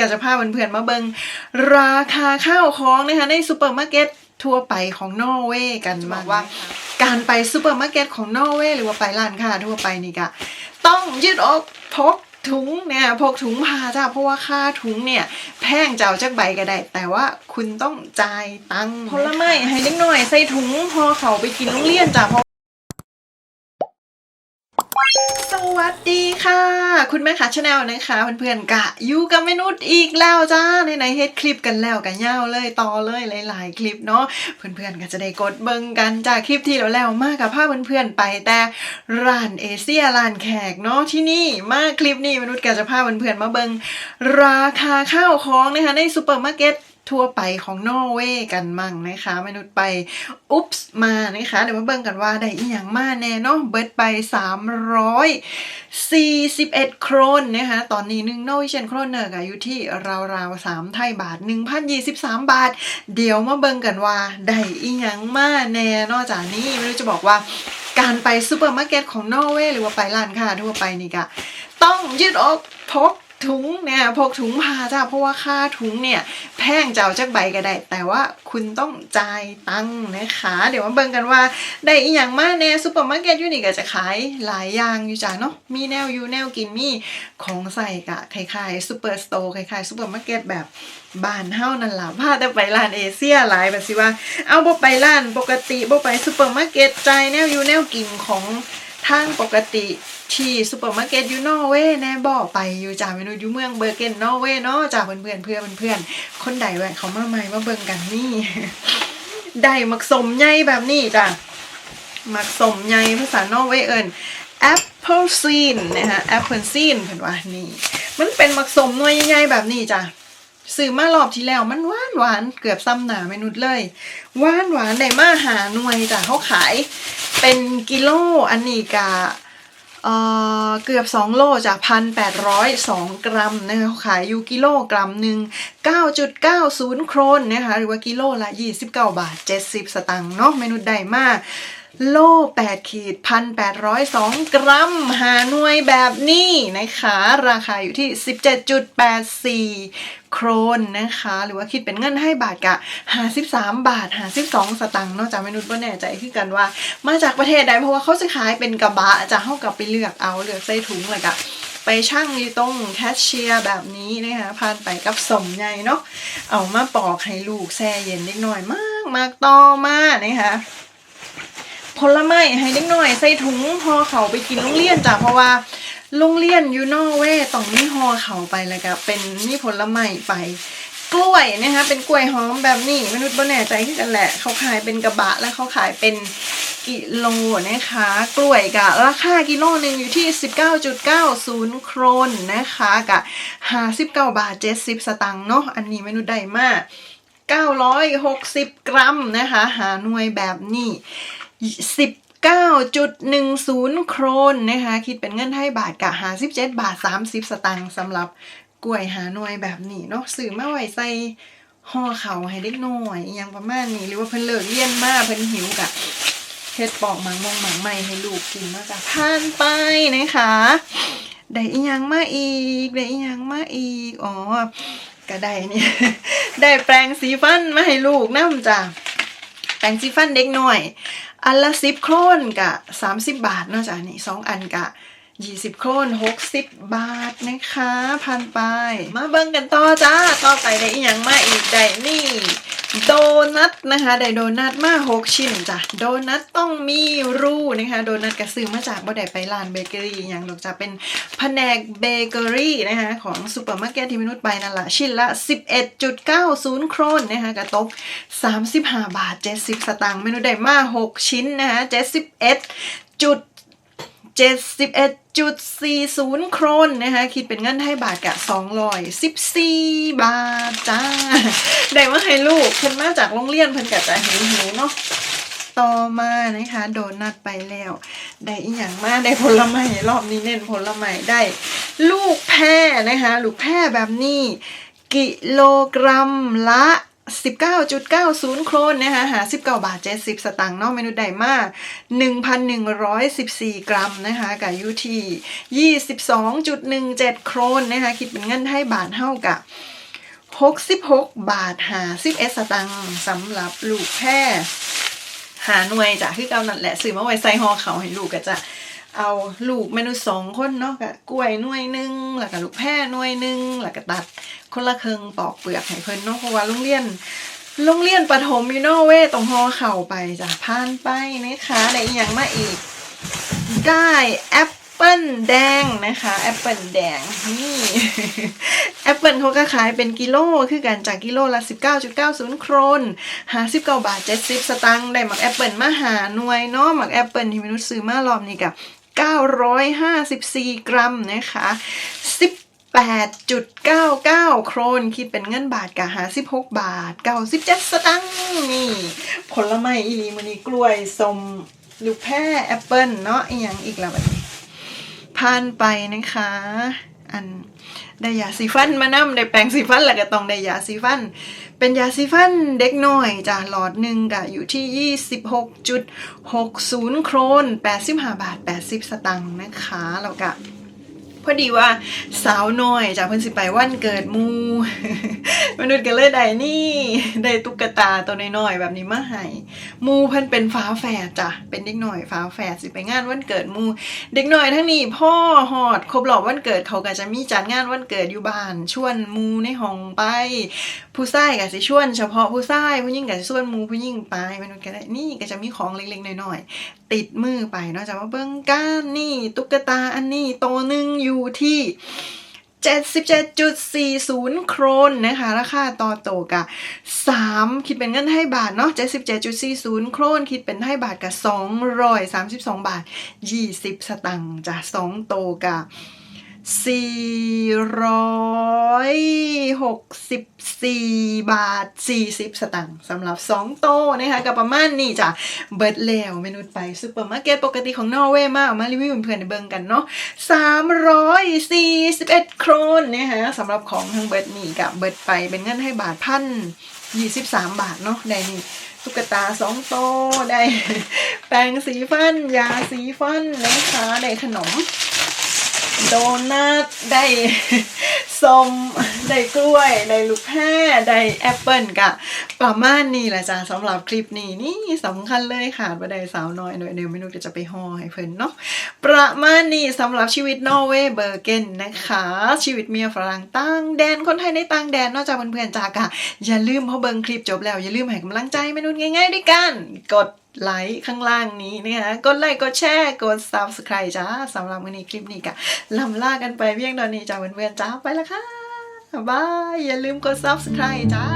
อยากจะพาเพื่อนๆมาเบิงราคาข้าวของนะคะในซูเปอร์มาร์เก็ตทั่วไปของนอร์เวย์กันมากว่า การไปซูเปอร์มาร์เก็ตของนอร์เวย์หรือว่าไปร้านค้าทั่วไปนี่ก็ต้องยืดอกพกถุงเนี่ยพกถุงพาจ้าเพราะว่าค่าถุงเนี่ยแพงเจ้าจักใบก็ได้ แต่ว่าคุณต้องจ่ายตังค์ผลไม้ให้เล็กหน่อยใส่ถุงพอเขาไปกินโรงเรียนจ้า วัสดีค่ะ คุณแม่ขาชาแนลนะคะเพื่อนๆกะอยู่กับมนุษย์อีกแล้วจ้าในไหนเฮ็ดคลิปกันแล้วกันยาวเลยต่อเลยหลายๆคลิปเนาะเพื่อนๆก็จะได้กดเบิ่งกันจากคลิปที่แล้วๆมากกับภาพเพื่อนๆไปแต่ร้านเอเชียร้านแขกเนาะที่นี่มาคลิปนี้มนุษย์ก็จะพาเพื่อนๆมาเบิ่งราคาข้าวของนะคะในซูเปอร์มาร์เก็ต ทั่วไปของนอร์เวย์กันมั่งนะคะมนุษย์ไปอุ๊ปส์มานะคะเดี๋ยวมาเบิ่งกันว่าได้อีหยังมาแน่เนาะเบิดไป 341 โครนนะคะตอนนี้หนึ่งโนวิเชนโครนเนอร์ก็อยู่ที่ราวๆ3ไทยบาท 1,023 บาท เดี๋ยวมาเบิ่งกันว่าได้อีหยังมาแน่นอกจากนี้ไม่รู้จะบอกว่าการไปซูเปอร์มาร์เก็ตของนอร์เวย์หรือว่าไปร้านค้าทั่วไปนี่ก็ต้องยืดอกพก ถุงเนี่ยพกถุงพาจ้าเพราะว่าค่าถุงเนี่ยแพงเจ้าจักใบก็ได้ แต่ว่าคุณต้องจ่ายตังค์นะคะ เดี๋ยวมาเบิ่งกันว่าได้อีหยังมาแน่ซูเปอร์มาร์เก็ตยูนี่ก็จะขายหลายอย่างอยู่จ้าเนาะมีแนวอยู่แนวกินมีของใส่กะคล้ายๆซูเปอร์สโตร์คล้ายๆซูเปอร์มาร์เก็ตแบบบ้านเฮานั่นล่ะพาแต่ไปร้านเอเชียหลายแบบสิว่า เอาบ่ไปร้านปกติบ่ไปซูเปอร์มาร์เก็ตจ่ายแนวอยู่แนวกินของทางปกติ ที่ซูเปอร์มาร์เก็ตยูนอร์เวย์แน่บ่ไปอยู่จ้าเมนูยูเมืองเบอร์เกนนอร์เวย์เนาะจ้าเพื่อนๆเพื่อนเพื่อนคนใดแหวะเขามาใหม่มาเบิ่งกันนี่ได้มักสมใหญ่แบบนี้จ้ะมักสมใหญ่ภาษานอร์เวย์เอิ้น apple seed นะคะ apple seed เพิ่นว่านี่ มันเป็นมักสมหน่วยใหญ่ๆแบบนี้จ้ะซื้อมารอบที่แล้วมันหวานหวานเกือบซ้ำหนาเมนุษย์เลยหวานหวานได้มาหาหน่วยจ้ะเขาขาย เป็นกิโลอันนี้กะ เอ่อเกือบ 2 โลจากพันแปดร้อยสองกรัมนะคะขายอยู่กิโลกรัมหนึ่ง9.90 โครนนะคะหรือว่ากิโลละ 29 บาท 70 สตังค์เนาะเมนุษย์ได้มาก โล8ขีดพันแปดร้อยสองกรัม หาหน่วยแบบนี้นะคะ ราคาอยู่ที่17.84โครนนะคะ หรือว่าคิดเป็นเงินให้บาทกะ53บาท52สตังค์นอกจากเมนุษย์บ่แน่ใจคือกันว่า มาจากประเทศใดเพราะว่าเขาจะขายเป็นกระบะจะเข้ากับไปเลือกเอาเลือกใส่ถุงเลยกะไปช่างอยู่ตรงแคชเชียร์แบบนี้นะคะผ่านไปกับสมใหญ่เนาะเอามาปอกให้ลูกแช่เย็นเล็กน้อยมากมากต่อมานะคะ ผลไม้ให้เล็กน้อยใส่ถุงห่อเขาไปกินโรงเรียนจ้ะเพราะว่าโรงเรียนอยู่นอเวย์ต้องมีห่อเขาไปเลยก็เป็นมีผลไม้ไป กล้วยนะคะเป็นกล้วยหอมแบบนี้มนุษย์บ่แน่ใจคือกันแหละ เขาขายเป็นกระบะแล้วเขาขายเป็นกิโลนะคะ กล้วยกะราคากิโลหนึ่งอยู่ที่ 19.90 โครนนะคะกะ59บาท 70 สตังค์เนาะอันนี้มนุษย์ได้มาก 960 กรัมนะคะ หาหน่วยแบบนี้ 19.10 โครนนะคะคิดเป็นเงินไทยบาทกะ57บาท30สตางค์สำหรับกล้วยหาหน่วยแบบนี้เนาะซื้อมาไว้ใส่ห่อเขาให้เด็กน้อยอหยังประมาณนี้หรือว่าเพิ่นเลิกเรียนมากเพิ่นหิวกะเฮ็ดปอกหมังมองหมังใหม่ให้ลูกกินเนาะจ้ะผ่านไปนะคะได้อีหยังมาอีกได้อีหยังมาอีกอ๋อก็ได้เนี่ยได้แปรงสีฟันมาให้ลูกน้ำจ้ะ แปรงสีฟันเด็กหน่อย อันละสิบโครนกะสามสิบบาทเนอะจ้ะนี่สองอันกะยี่สิบโครนหกสิบบาทนะคะพันไป มาเบิ่งกันต่อจ้า ต่อไปได้อีกอย่างมาอีกได้นี่ โดนัทนะคะได้โดนัทมาหกชิ้นจ้ะโดนัทต้องมีรูนะคะโดนัทกระซื้อมาจากบ่ได้ไปร้านเบเกอรี่อย่างหรอกจะเป็นแผนกเบเกอรี่นะคะของซูเปอร์มาร์เก็ตที่มนุษย์ไปนั่นแหละชิ้นละ 11.90 โครนนะคะกระตก 35 บาท 70 สตางค์เมนูได้มา 6 ชิ้นนะคะ71จุด 71.40 โครนนะคะคิดเป็นเงินไทยบาทกะ214 บาทจ้า ได้มาให้ลูกเพิ่นมาจากโรงเรียนเพิ่นกะจะหิวหิวๆเนาะต่อมานะคะ โดนัทไปแล้ว ได้อีหยังมาได้ผลไม้รอบนี้เน้นผลไม้ได้ ลูกแพรนะคะ ลูกแพรแบบนี้ กิโลกรัมละ 19.90 โครนนะคะหา19 บาท 70 สตางค์เนาะเมนูใดมาก 1,114 กรัมนะคะกับยูที่22.17 โครนนะคะคิดเป็นเงินไทยบาทเท่ากับ66 บาทหา11สตางค์สำหรับลูกแพร่หาหน่วยจ้ะคือเกานั่นแหละซื้อมาไว้ใส่ห่อเขาให้ลูกก็จะ เอาลูกเมนูสองคนเนาะกับกล้วยหน่วยหนึงแล้วก็ลูกแพร่หน่วยหนึงแล้วก็ตัดคนละครึ่งปอกเปลือกให้เพิ่นเนาะเพราะว่าโรงเรียนโรงเรียนประถมอยู่เนเว้ตรงหอเข่าไปจ้ะผ่านไปนะคะได้อีกอย่างมาอีก ได้แอปเปิลแดงนะคะแอปเปิลแดงนี่แอปเปิลเขาก็ขายเป็นกิโลคือกันจากกิโลละ 19.90 โครน59บาท 70 สตางค์ได้หมักแอปเปิลมาหาหน่วยเนาะหมักแอปเปิลที่มนุษย์ซื้อมารอบนี้กับ 954 กรัมนะคะ18.99 โครน คิดเป็นเงินบาทกะหา16 บาท 97 สตังค์นี่ ผลไม้อีลีมันนี้กล้วยสมลูกแพร่แอปเปิลเนาะอีกอย่างอีกแล้วแบบนี้ผ่านไปนะคะ อันได้ยาสีฟันมานำได้แปรงสีฟันแล้วก็ต้องได้ยาสีฟัน เป็นยาสีฟันเด็กน้อยจ้ะหลอดหนึ่งกะอยู่ที่ 26.60 โครน 85 บาท 80สตังค์นะคะแล้วก็ พอดีว่าสาวน้อยจากเพิ่นสิไปวันเกิดมูมนุษย์ก็เลยได้นี่ได้ตุ๊กตาตัวน้อยๆแบบนี้มาให้มูเพิ่นเป็นฟ้าแฝดจ้ะเป็นเด็กน้อยฟ้าแฝดสิไปงานวันเกิดมู เด็กน้อยทั้งนี้พ่อหอดครบรอบวันเกิดเขาก็จะมีจัดงานวันเกิดอยู่บ้าน ชวนมูในห้องไป ผู้ชายก็สิชวน เฉพาะผู้ชายผู้หญิงก็สิชวนมูผู้หญิงไปมนุษย์ก็ได้นี่ก็จะมีของเล็กๆน้อยๆติดมือไปเนาะจะว่าเบิ้งก้านนี่ตุ๊กตาอันนี้โตหนึ่งอยูู่่ที่ 77.40 โครนนะคะ ราคาต่อโตกะ3 คิดเป็นเงินให้บาทเนาะ77.40 โครน คิดเป็นให้บาทกะ232 บาท 20 สตังค์จ้ะ2โตกะ 464 บาท 40 สตังค์สำหรับ 2 โตนะคะกับประมาณนี้จ้ะ เบิดแล้วเมนูไปซูเปอร์มาร์เก็ตปกติของนอร์เวย์มาเอามารีวิวเพื่อนๆในเบิงกันเนาะ341 โครนนะคะสำหรับของทางเบิดนี่กับเบิดไปเป็นเงินให้บาทพัน23บาทเนาะได้นี่ตุ๊กตาสองโตได้ แปรงสีฟัน ยาสีฟันนะคะได้ขนม โดนัทได้ส้มได้กล้วย ได้ลูกแพร่ได้แอปเปิลกะ ประมาณนี้แหละจ้าสำหรับคลิปนี้นี่สำคัญเลยค่ะว่าไดสาวน้อยหน่อยเดียวไม่รู้จะไปห่อให้เพิ่นเนาะประมาณนี้สำหรับชีวิตนอร์เวย์เบอร์เกนนะคะ ชีวิตเมียฝรั่งต่างแดนคนไทยในต่างแดนนอกจากเพื่อนๆจากอะอย่าลืมพอเบิ่งคลิปจบแล้ว อย่าลืมให้กำลังใจเมนูง่ายๆด้วยกันกดไลค์ข้างล่างนี้นะคะกดไลค์กดแชร์กด subscribe จ้าสำหรับวันนี้คลิปนี้กะลำลากันไปเพียงตอนนี้จ้าเพื่อนๆจ้าไปแล้วค่ะบายอย่าลืมกด subscribe จ้า